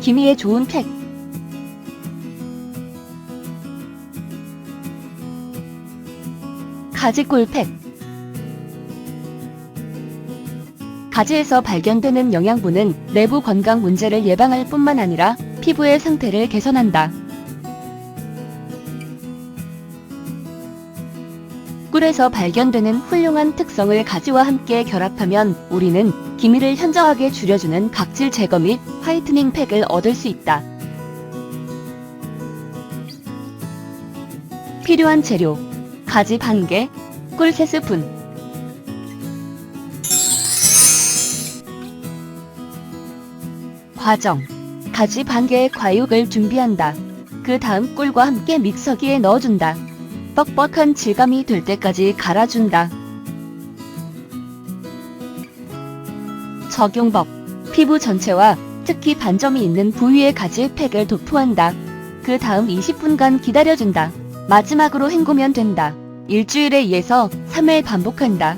기미에 좋은 팩. 가지 꿀 팩. 가지에서 발견되는 영양분은 내부 건강 문제를 예방할 뿐만 아니라 피부의 상태를 개선한다. 꿀에서 발견되는 훌륭한 특성을 가지와 함께 결합하면 우리는 기미를 현저하게 줄여주는 각질 제거 및 화이트닝 팩을 얻을 수 있다. 필요한 재료 가지 반 개, 꿀 3스푼 과정 가지 반 개의 과육을 준비한다. 그 다음 꿀과 함께 믹서기에 넣어준다. 뻑뻑한 질감이 될 때까지 갈아준다. 적용법 피부 전체와 특히 반점이 있는 부위에 가지 팩을 도포한다. 그 다음 20분간 기다려준다. 마지막으로 헹구면 된다. 일주일에 2에서 3회 반복한다.